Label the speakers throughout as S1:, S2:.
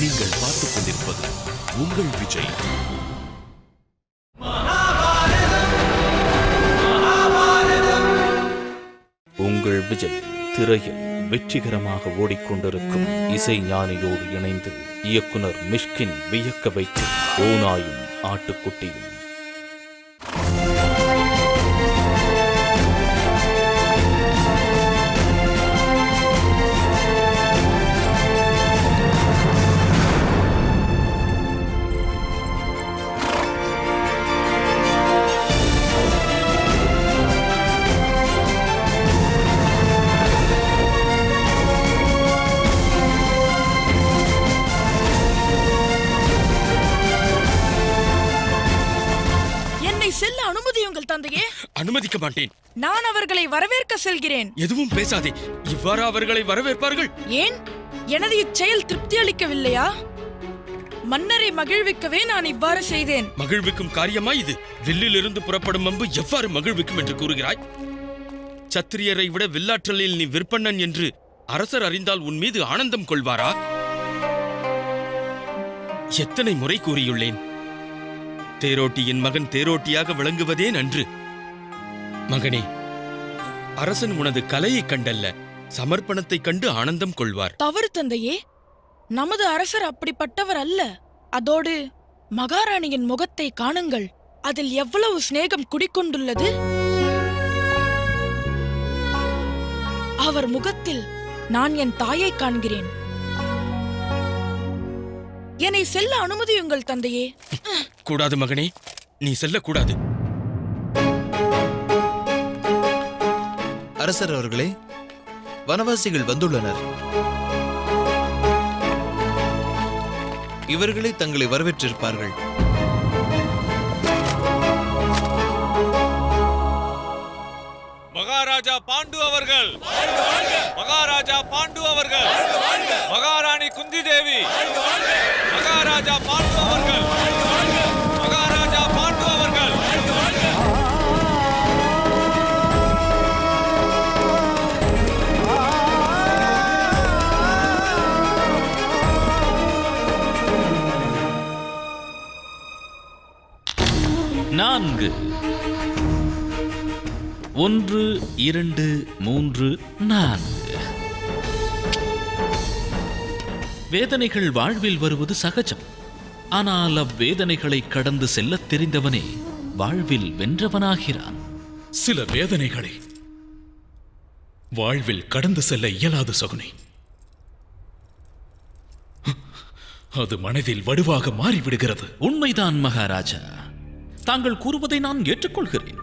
S1: நீங்கள் பார்த்துக் கொண்டிருப்பது உங்கள் விஜய். உங்கள் விஜய் திரையில் வெற்றிகரமாக ஓடிக்கொண்டிருக்கும் இசை ஞானியோடு இணைந்து இயக்குனர் மிஷ்கின் வியக்க வைத்து ஓனாயும் ஆட்டுக்குட்டியும்
S2: அனுமதிக்க மாட்டேன்.
S3: நான் அவர்களை வரவேற்க செல்கிறேன்.
S2: எதுவும் பேசாதே. இவ்வாறு அவர்களை வரவேற்பார்கள்.
S3: ஏன்? எனது இச்செயல் திருப்தி அளிக்கவில்லையா? மன்னரை மகிழ்விக்கவே நான் இவ்வாறு செய்தேன்.
S2: மகிழ்விக்கும் காரியமா இது? வில்லிலிருந்து புறப்படும் அம்பு எவ்வாறு மகிழ்விக்கும் என்று கூறுகிறாய்? சத்திரியரை விட வில்லாற்றலில் நீ விற்பண்ணன் என்று அரசர் அறிந்தால் உன் மீது ஆனந்தம் கொள்வாரா? எத்தனை முறை கூறியுள்ளேன். தேரோட்டியின் மகன் தேரோட்டியாக விளங்குவதே நன்று. மகனே அரசன் உனது கலையைக் கண்டல்ல சமர்ப்பணத்தைக் கண்டு ஆனந்தம் கொள்வார்.
S3: தவறு தந்தையே நமது அரசர் அப்படிப்பட்டவர் அல்ல. அதோடு மகாராணியின் முகத்தை காணுங்கள் அதில் எவ்வளவு சிநேகம் குடிக்கொண்டுள்ளது அவர் முகத்தில் நான் என் தாயை காண்கிறேன். என்னை செல்ல அனுமதியுங்கள் தந்தையே.
S2: கூடாது மகனே நீ செல்லக்கூடாது.
S4: அரசர் அவர்களே வனவாசிகள் வந்துள்ளனர். இவர்களே தங்களை வரவேற்றிருப்பார்கள்.
S5: மகாராஜா பாண்டு அவர்கள். மகாராஜா பாண்டு அவர்கள். மகாராணி குந்தி தேவி மகாராஜா பாண்டு அவர்கள்.
S1: நான்கு. ஒன்று இரண்டு மூன்று நான்கு. வேதனைகள் வாழ்வில் வருவது சகஜம். ஆனால் அவ்வேதனைகளை கடந்து செல்லத் தெரிந்தவனே வாழ்வில் வென்றவனாகிறான்.
S6: சில வேதனைகளை வாழ்வில் கடந்து செல்ல இயலாது சகுனி. அது மனதில் வடுவாக மாறிவிடுகிறது.
S1: உண்மைதான் மகாராஜா. தாங்கள் கூறுவதை நான் ஏற்றுக்கொள்கிறேன்.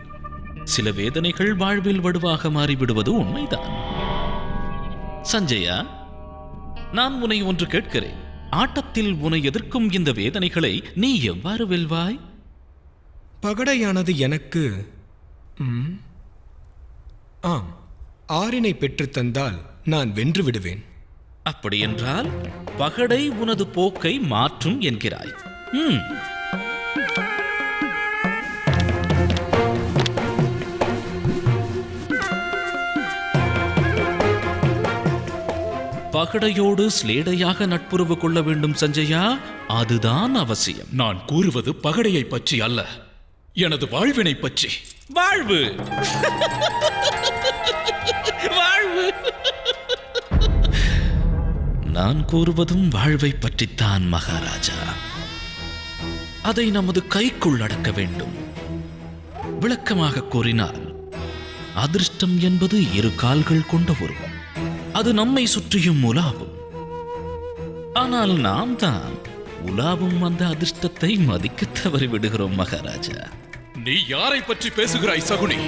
S1: சில வேதனைகள் வாழ்வில் வடுவாக மாறிவிடுவது உண்மைதான். சஞ்சயா நான் உன்னை ஒன்று கேட்கிறேன். ஆட்டத்தில் உன்னை எதிர்க்கும் இந்த வேதனைகளை நீ எவ்வாறு வெல்வாய்?
S7: பகடையானது எனக்கு ஆம் ஆறினை பெற்றுத் தந்தால் நான் வென்று விடுவேன்.
S1: அப்படியென்றால் பகடை உனது போக்கை மாற்றும் என்கிறாய். ம். பகடையோடு ஸ்லேடையாக நட்புறவு கொள்ள வேண்டும் சஞ்சயா. அதுதான் அவசியம்.
S6: நான் கூறுவது பகடையை பற்றி அல்ல. எனது வாழ்வினை பற்றி.
S1: வாழ்வு. வாழ்வு. நான் கூறுவதும் வாழ்வை பற்றித்தான் மகாராஜா. அதை நமது கைக்குள் அடக்க வேண்டும். விளக்கமாக கூறினால் அதிர்ஷ்டம் என்பது இரு கால்கள் கொண்ட உருவம். அது நம்மை சுற்றியும் உலாவும். ஆனால் நாம் தான் உலாவும் அந்த அதிர்ஷ்டத்தை மதிக்க தவறி விடுகிறோம் மகாராஜா.
S6: நீ யாரை பற்றி பேசுகிறாய் சகுனி?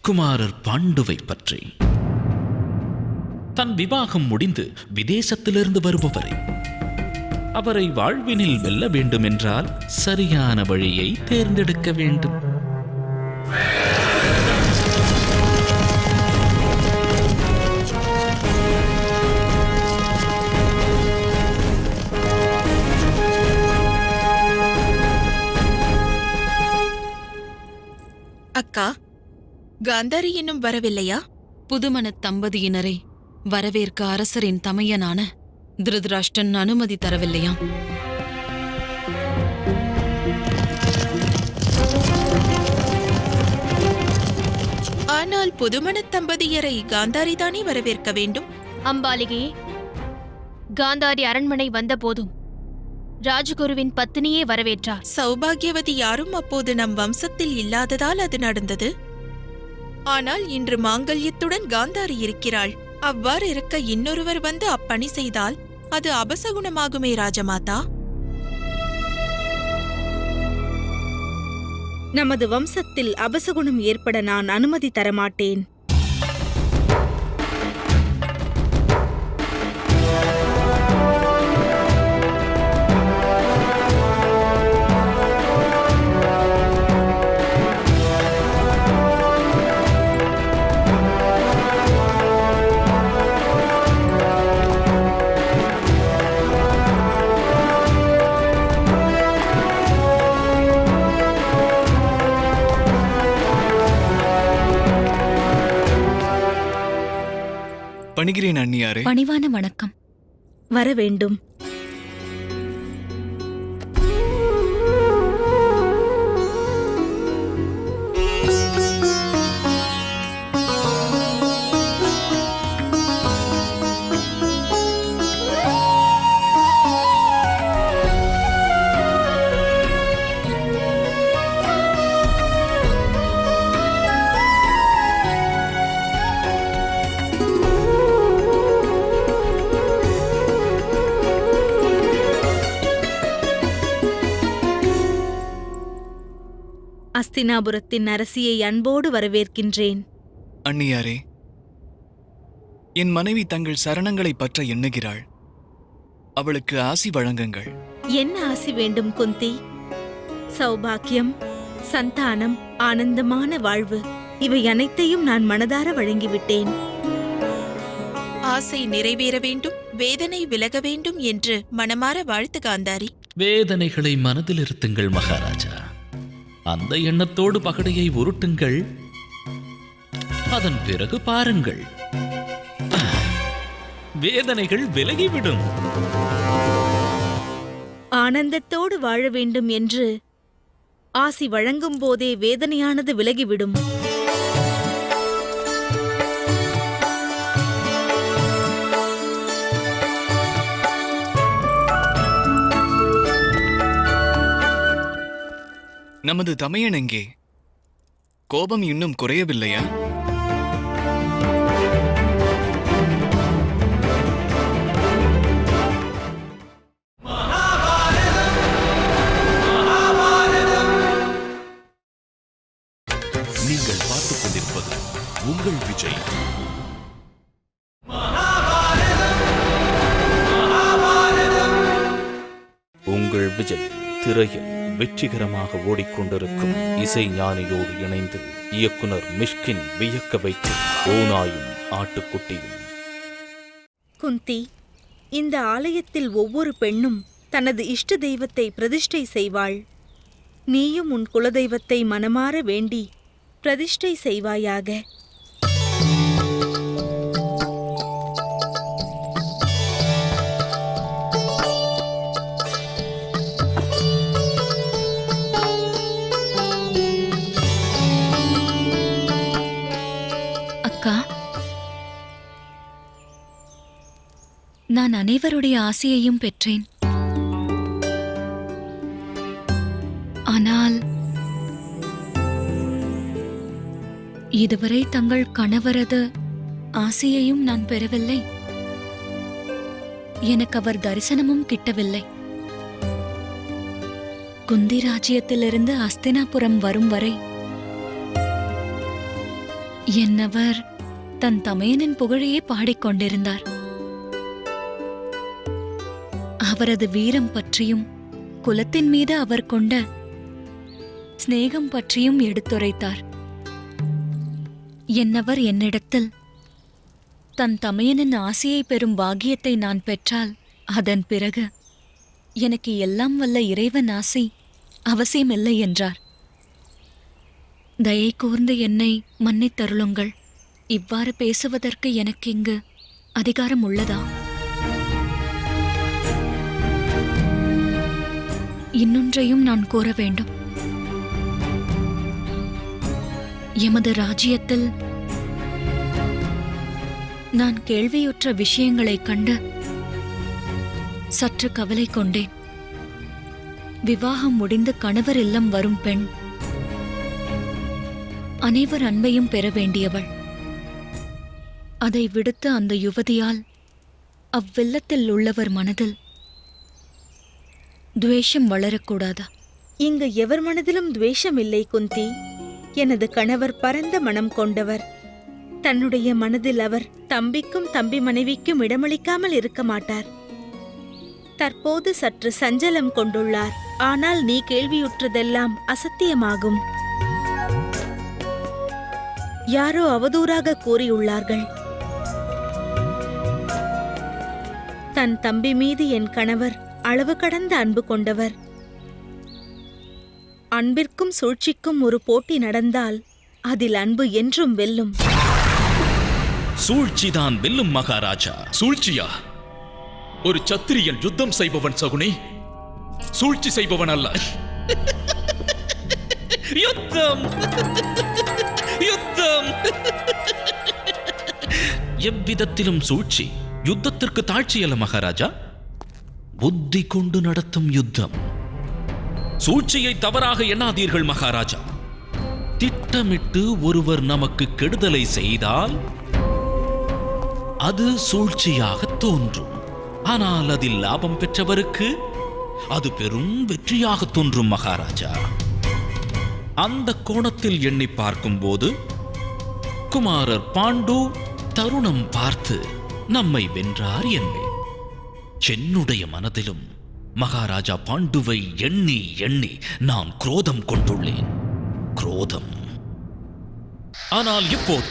S1: குமாரர் பாண்டுவை பற்றி. தன் விவாகம் முடிந்து விதேசத்திலிருந்து வருபவரை. அவரை வாழ்வினில் வெல்ல வேண்டும் என்றால் சரியான வழியை தேர்ந்தெடுக்க வேண்டும்.
S8: அக்கா காந்தாரி இன்னும் வரவில்லையா? புதுமணத் தம்பதியினரை வரவேற்க அரசரின் தமையனான திருதராஷ்டன் அனுமதி தரவில்லையாம்
S9: ஆனால் புதுமணத் தம்பதியரை காந்தாரிதானே வரவேற்க வேண்டும்?
S10: அம்பாலிகையே காந்தாரி அரண்மனை வந்தபோதும் ராஜகுருவின் பத்தினியே வரவேற்றார்.
S9: சௌபாகியவதி யாரும் அப்போது நம் வம்சத்தில் இல்லாததால் அது நடந்தது? ஆனால் இன்று மாங்கல்யத்துடன் காந்தாரி இருக்கிறாள். அவ்வாறு இருக்க இன்னொருவர் வந்து அப்பணி செய்தால் அது அபசகுணமாகுமே ராஜமாதா?
S11: நமது வம்சத்தில் அபசகுணம் ஏற்பட நான் அனுமதி தரமாட்டேன்.
S10: பணிவான வணக்கம்.
S11: வர வேண்டும். அஸ்தினாபுரத்தின் அரசியை அன்போடு வரவேற்கின்றேன்.
S4: அண்ணியாரே என் மனைவி தங்கள் சரணங்களை பற்ற எண்ணுகிறாள். அவளுக்கு ஆசி வழங்குங்கள்.
S11: என்ன ஆசி வேண்டும் குந்தி? சௌபாக்கியம் சந்தானம் ஆனந்தமான வாழ்வு இவை அனைத்தையும் நான் மனதார வழங்கிவிட்டேன்.
S9: ஆசை நிறைவேற வேண்டும் வேதனை விலக வேண்டும் என்று மனமார வாழ்த்து காந்தாரி.
S1: வேதனைகளை மனதில் இருத்துங்கள் மகாராஜா. அந்த எண்ணத்தோடு பகடையை உருட்டுங்கள். அதன் பிறகு பாருங்கள். வேதனைகள் விலகிவிடும்.
S11: ஆனந்தத்தோடு வாழ வேண்டும் என்று ஆசி வழங்கும் போதே வேதனையானது விலகிவிடும்.
S4: நமது தமையன் எங்கே? கோபம் இன்னும் குறையவில்லையா?
S12: வெற்றிகரமாக ஓடிக்கொண்டிருக்கும் இசை ஞானியோடு இணைந்து இயக்குனர் மிஷ்கின் வியக்க வைக்கும் ஓநாயும் ஆட்டுக்குட்டியும்.
S11: குந்தி இந்த ஆலயத்தில் ஒவ்வொரு பெண்ணும் தனது இஷ்ட தெய்வத்தை பிரதிஷ்டை செய்வாள். நீயும் உன் குலதெய்வத்தை மனமாற வேண்டி பிரதிஷ்டை செய்வாயாக.
S10: நான் அனைவருடைய ஆசையையும் பெற்றேன். ஆனால் இதுவரை தங்கள் கணவரது ஆசையையும் நான் பெறவில்லை. எனக்கு அவர் தரிசனமும் கிட்டவில்லை. குந்தி ராஜ்யத்திலிருந்து அஸ்தினாபுரம் வரும் வரை என்னவர் தன் தமையனின் புகழையே பாடிக்கொண்டிருந்தார். அவரது வீரம் பற்றியும் குலத்தின் மீது அவர் கொண்ட சிநேகம் பற்றியும் எடுத்துரைத்தார். என்னவர் என்னிடத்தில் தன் தமையனின் ஆசையை பெறும் பாக்கியத்தை நான் பெற்றால் அதன் பிறகு எனக்கு எல்லாம் வல்ல இறைவன் ஆசை அவசியமில்லை என்றார். தயை கூர்ந்து என்னை மன்னித்தருளுங்கள். இவ்வாறு பேசுவதற்கு எனக்கு இங்கு அதிகாரம் உள்ளதா? இன்னொன்றையும் நான் கூற வேண்டும். எமது ராஜ்யத்தில் நான் கேள்வியுற்ற விஷயங்களைக் கண்டு சற்று கவலை கொண்டேன். விவாகம் முடிந்து கணவர் இல்லம் வரும் பெண் அனைவர் அன்பையும் பெற வேண்டியவள். அதை விடுத்து அந்த யுவதியால் அவ்வில்லத்தில் உள்ளவர் மனதில் துவேஷம் வளரக்கூடாதா?
S11: இங்கு எவர் மனதிலும் துவேஷம் இல்லை குந்தி. எனது கணவர் பரந்த மனம் கொண்டவர். தன்னுடைய மனதில் அவர் தம்பிக்கும் தம்பி மனைவிக்கும் இடமளிக்காமல் இருக்க மாட்டார். தற்போது சற்று சஞ்சலம் கொண்டுள்ளார். ஆனால் நீ கேள்வியுற்றதெல்லாம் அசத்தியமாகும். யாரோ அவதூறாக கூறியுள்ளார்கள். தன் தம்பி மீது என் கணவர் அளவு கடந்த அன்பு கொண்டவர். அன்பிற்கும் சூழ்ச்சிக்கும் ஒரு போட்டி நடந்தால் அதில் அன்பு என்றும் வெல்லும்.
S1: சூழ்ச்சிதான் வெல்லும் மகாராஜா.
S6: சூழ்ச்சியா? ஒரு சத்திரியன் யுத்தம் செய்பவன் சகுனி. சூழ்ச்சி செய்பவன் அல்ல.
S1: யுத்தம். யுத்தம். எவ்விதத்திலும் சூழ்ச்சி. யுத்தத்திற்கு தாழ்ச்சி அல்ல மகாராஜா. புத்தி கொண்டு நடத்தும் யுத்தம். சூழ்ச்சியை தவறாக எண்ணாதீர்கள் மகாராஜா. திட்டமிட்டு ஒருவர் நமக்கு கெடுதலை செய்தால் அது சூழ்ச்சியாக தோன்றும். ஆனால் அதில் லாபம் பெற்றவருக்கு அது பெரும் வெற்றியாக தோன்றும் மகாராஜா. அந்த கோணத்தில் எண்ணி பார்க்கும்போது குமாரர் பாண்டு தருணம் பார்த்து நம்மை வென்றார் என்பேன் என்னுடைய மனதிலும் மகாராஜா பாண்டுவை எண்ணி எண்ணி நான் குரோதம் கொண்டுள்ளேன். குரோதம். ஆனால் இப்போது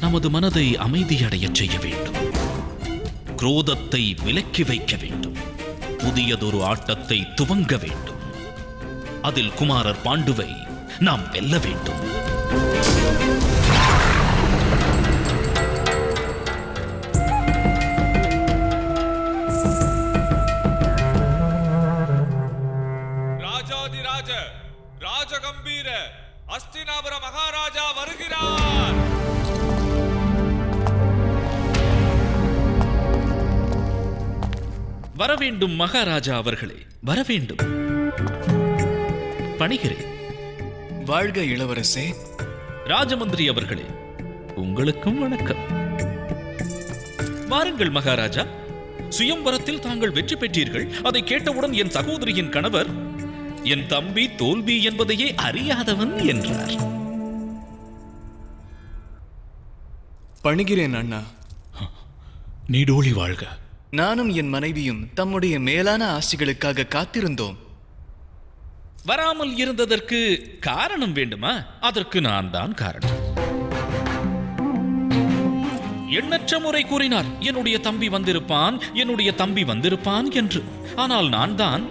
S1: நமது மனதை அமைதியடையச் செய்ய வேண்டும். குரோதத்தை விலக்கி வைக்க வேண்டும். புதியதொரு ஆட்டத்தை துவங்க வேண்டும். அதில் குமாரர் பாண்டுவை நாம் வெல்ல வேண்டும். வரவேண்டும் மகாராஜா அவர்களே வரவேண்டும். பணிகிறேன்.
S4: வாழ்க இளவரசே.
S1: ராஜமந்திரி அவர்களே உங்களுக்கும் வணக்கம். வாருங்கள் மகாராஜா சுயம்வரத்தில் தாங்கள் வெற்றி பெற்றீர்கள். அதை கேட்டவுடன் என் சகோதரியின் கணவர் என் தம்பி தோல்வி என்பதையே அறியாதவன் என்றார்.
S4: பணிகிறேன் அண்ணா.
S6: நீடோழி வாழ்க.
S4: நானும் என் மனைவியும் தம்முடைய மேலான ஆசிகளுக்காக காத்திருந்தோம்.
S1: வராமல் இருந்ததற்கு காரணம் வேண்டுமா? அதற்கு நான் தான் காரணம். எண்ணற்ற முறை கூறினார் என்னுடைய தம்பி வந்திருப்பான் என்னுடைய தம்பி வந்திருப்பான் என்று. ஆனால் நான் தான்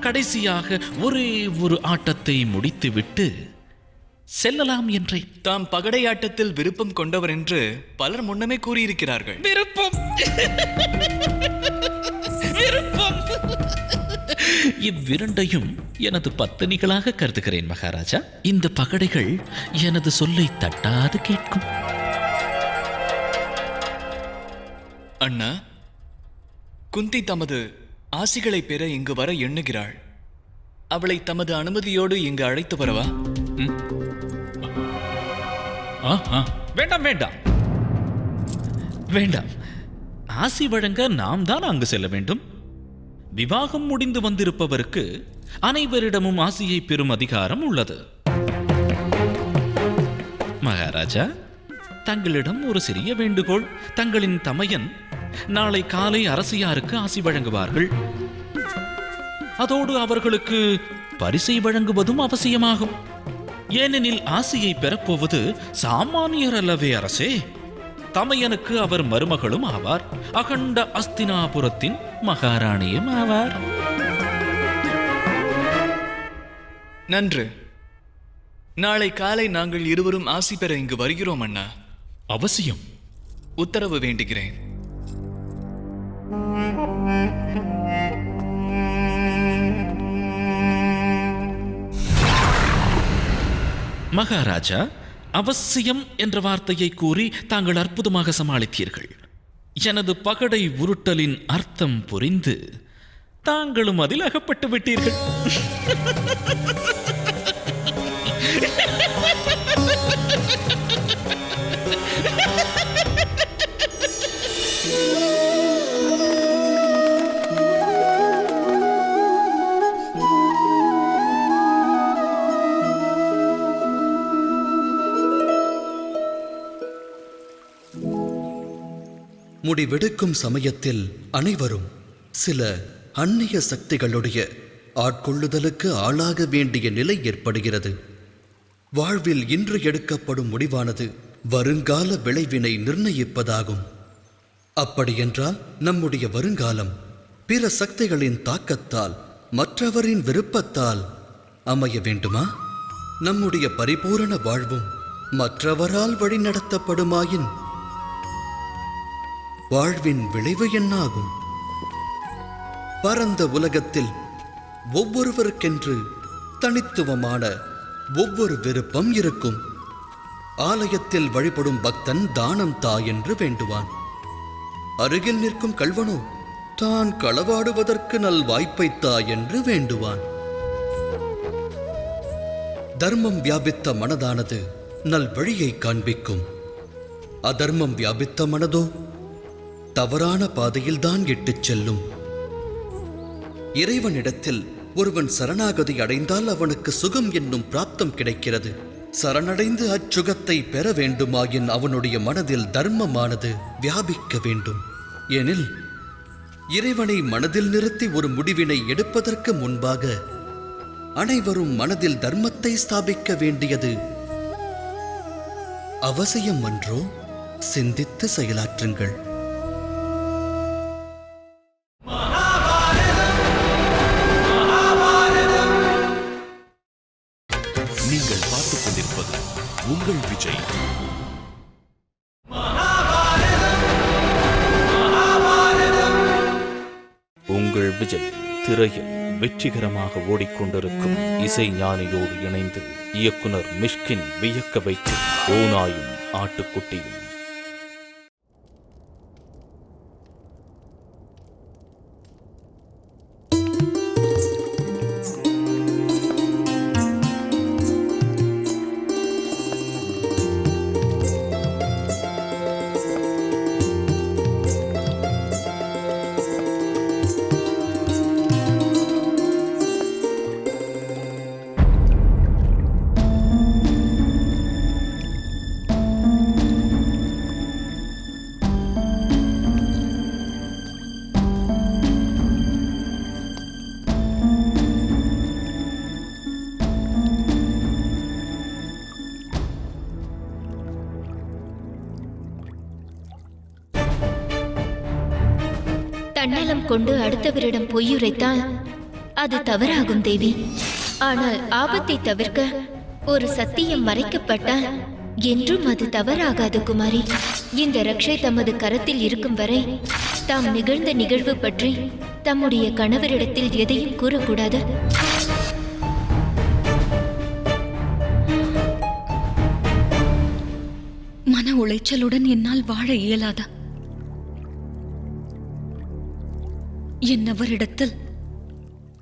S1: கடைசியாக ஒரே ஒரு ஆட்டத்தை முடித்துவிட்டு செல்லலாம் என்றேன்
S4: தாம் பகடையாட்டத்தில் விருப்பம் கொண்டவர் என்று பலர் முன்னமே கூறியிருக்கிறார்கள்.
S1: விருப்பம். விருப்பம். இவ்விரண்டையும் எனது பத்தினிகளாக கருதுகிறேன் மகாராஜா. இந்த பகடைகள் எனது சொல்லை தட்டாது கேட்கும்.
S4: அண்ணா குந்தி தமது ஆசிகளை பெற இங்கு வர எண்ணுகிறாள். அவளை தமது அனுமதியோடு இங்கு அழைத்து வரவா.
S1: வேண்டாம் வேண்டாம். வேண்டாம். ஆசி வழங்க நாம் தான் அங்கு செல்ல வேண்டும். விவாகம் முடிந்து வந்திருப்பவருக்கு அனைவரிடமும் ஆசியை பெறும் அதிகாரம் உள்ளது. மகாராஜா தங்களிடம் ஒரு சிறிய வேண்டுகோள். தங்களின் தமையன் நாளை காலை அரசியாருக்கு ஆசி வழங்குவார்கள். அதோடு அவர்களுக்கு பரிசை வழங்குவதும் அவசியமாகும். ஏனெனில் ஆசியை பெறப்போவது சாமானியர் அல்லவே அரசே. தமையனுக்கு அவர் மருமகளும் ஆவார். அகண்ட அஸ்தினாபுரத்தின் மகாராணியும் ஆவார்.
S4: நன்று. நாளை காலை நாங்கள் இருவரும் ஆசி பெற இங்கு வருகிறோம் அண்ணா.
S6: அவசியம்.
S4: உத்தரவு வேண்டுகிறேன்.
S1: மகாராஜா அவசியம் என்ற வார்த்தையை கூறி தாங்கள் அற்புதமாக சமாளித்தீர்கள். எனது பகடை உருட்டலின் அர்த்தம் புரிந்து தாங்களும் அதில் அகப்பட்டு விட்டீர்கள்.
S13: முடிவெடுக்கும் சமயத்தில் அனைவரும் சில அந்நிய சக்திகளுடைய ஆட்கொள்ளுதலுக்கு ஆளாக வேண்டிய நிலை ஏற்படுகிறது. வாழ்வில் இன்று எடுக்கப்படும் முடிவானது வருங்கால விளைவினை நிர்ணயிப்பதாகும். அப்படியென்றால் நம்முடைய வருங்காலம் பிற சக்திகளின் தாக்கத்தால் மற்றவரின் விருப்பத்தால் அமைய வேண்டுமா? நம்முடைய பரிபூரண வாழ்வும் மற்றவரால் வழிநடத்தப்படுமாயின் வாழ்வின் விளைவு என்னாகும்? பரந்த உலகத்தில் ஒவ்வொருவருக்கென்று தனித்துவமான ஒவ்வொரு விருப்பம் இருக்கும். ஆலயத்தில் வழிபடும் பக்தன் தானம் தா என்று வேண்டுவான். அருகில் நிற்கும் கல்வனோ தான் களவாடுவதற்கு நல் வாய்ப்பை தா என்று வேண்டுவான். தர்மம் வியாபித்த மனதானது நல் வழியை காண்பிக்கும். அதர்மம் வியாபித்த மனதோ தவறான பாதையில்தான் இட்டுச் செல்லும். இறைவனிடத்தில் ஒருவன் சரணாகதி அடைந்தால் அவனுக்கு சுகம் என்னும் பிராப்தம் கிடைக்கிறது. சரணடைந்து அச்சுகத்தை பெற வேண்டுமாயின் அவனுடைய மனதில் தர்மமானது வியாபிக்க வேண்டும். எனில் இறைவனை மனதில் நிறுத்தி ஒரு முடிவினை எடுப்பதற்கு முன்பாக அனைவரும் மனதில் தர்மத்தை ஸ்தாபிக்க வேண்டியது அவசியம் அன்றோ? சிந்தித்து செயலாற்றுங்கள்.
S12: திரையில் வெற்றிகரமாக ஓடிக்கொண்டிருக்கும் இசை ஞானியோடு இணைந்து இயக்குனர் மிஷ்கின் வியக்க வைக்கும் ஓநாயும் ஆட்டுக்குட்டியும்
S14: கொண்டு அடுத்தவரிடம் பொய்யுரைத்தால் அது தவறாகும் தேவி. ஆனால் ஆபத்தை தவிர்க்க ஒரு சத்தியம் மறைக்கப்பட்டால் என்றும் அது தவறாகாது குமாரி. இந்த ரக்ஷை தமது கரத்தில் இருக்கும் வரை தாம் நிகழ்ந்த நிகழ்வு பற்றி தம்முடைய கணவரிடத்தில் எதையும் கூறக்கூடாது.
S10: மன உளைச்சலுடன் என்னால் வாழ இயலாதா? என் அவரிடத்தில்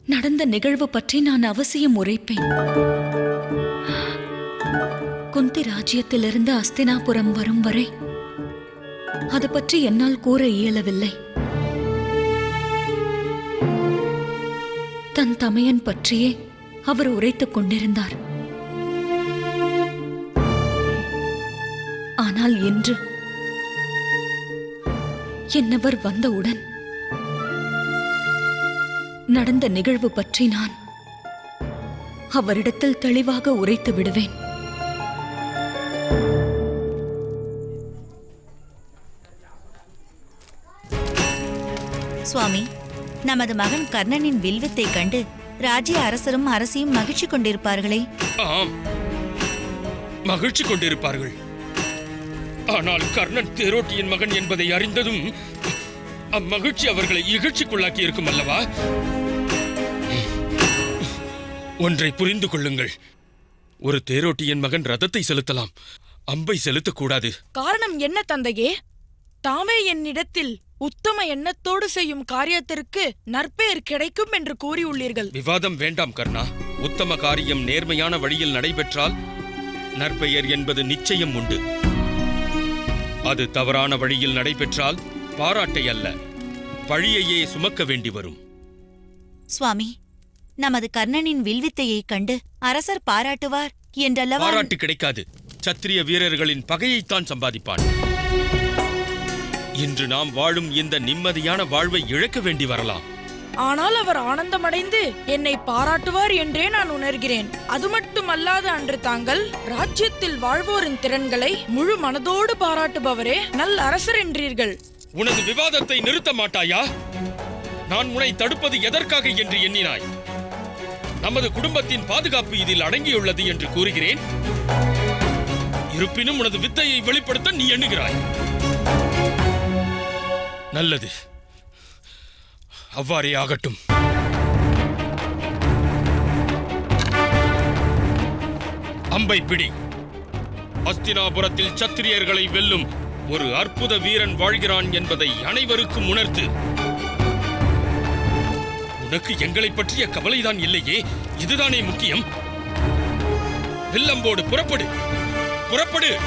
S10: நடந்த நிகழ்வு பற்றி நான் அவசியம் உரைப்பேன். குந்தி ராஜ்யத்திலிருந்து அஸ்தினாபுரம் வரும் வரை அது பற்றி என்னால் கூற இயலவில்லை. தன் தமையன் பற்றியே அவர் உரைத்துக் கொண்டிருந்தார். ஆனால் இன்று என்னவர் வந்தவுடன் நடந்த நிகழ்வு பற்றி நான் அவரிடத்தில் தெளிவாக உரைத்து விடுவேன்.
S15: சுவாமி நமது மகன் கர்ணனின் வில்வித்தைக் கண்டு ராஜ்ய அரசரும் அரசியும் மகிழ்ச்சி கொண்டிருப்பார்களே.
S2: ஆம் மகிழ்ச்சி கொண்டிருப்பார்கள். ஆனால் கர்ணன் தேரோட்டியின் மகன் என்பதை அறிந்ததும் அம்மகிழ்ச்சி அவர்களை இகழ்ச்சிக்குள்ளாக்கி இருக்கும் அல்லவா? ஒன்றை புரிந்து கொள்ளுங்கள். ஒரு தேரோட்டியின் மகன் ரதத்தை செலுத்தலாம். அம்பை செலுத்தக்கூடாது.
S3: காரணம் என்ன தந்தையே? தாமே என்னிடத்தில் உத்தம எண்ணத்தோடு செய்யும் காரியத்திற்கு நற்பெயர் கிடைக்கும் என்று கூறியுள்ளீர்கள்.
S2: விவாதம் வேண்டாம் கர்ணா. உத்தம காரியம் நேர்மையான வழியில் நடைபெற்றால் நற்பெயர் என்பது நிச்சயம் உண்டு. அது தவறான வழியில் நடைபெற்றால் பாராட்டை அல்ல பழியையே சுமக்க வேண்டி வரும்.
S15: சுவாமி நமது கர்ணனின் வில்வித்தையைக் கண்டு அரசர் பாராட்டுவார் என்றல்லவா?
S2: பாராட்டு கிடைக்காது. சத்திரிய வீரர்களின் பகையைத்தான் சம்பாதிப்பான். இன்று நாம் வாழும் இந்த நிம்மதியான வாழ்வை இழக்க வேண்டி வரலாம்.
S3: ஆனால் அவர் ஆனந்தமடைந்து என்னை பாராட்டுவார் என்றே நான் உணர்கிறேன். அது மட்டுமல்லாது அன்று தாங்கள் ராஜ்யத்தில் வாழ்வோரின் திறன்களை முழு மனதோடு பாராட்டுபவரே நல் அரசர் என்றீர்கள்.
S2: உனது விவாதத்தை நிறுத்த மாட்டாயா? நான் உன்னை தடுப்பது எதற்காக என்று எண்ணினாய்? நமது குடும்பத்தின் பாதுகாப்பு இதில் அடங்கியுள்ளது என்று கூறுகிறேன். இருப்பினும் உனது வித்தையை வெளிப்படுத்த நீ எண்ணுகிறாய். நல்லது. அவ்வாறே ஆகட்டும். அம்பை பிடி. அஸ்தினாபுரத்தில் சத்திரியர்களை வெல்லும் ஒரு அற்புத வீரன் வாழ்கிறான் என்பதை அனைவருக்கும் உணர்த்து. உனக்கு எங்களை பற்றிய கவலைதான் இல்லையே? இதுதானே முக்கியம். வில்லம்போடு புறப்படு. புறப்படு.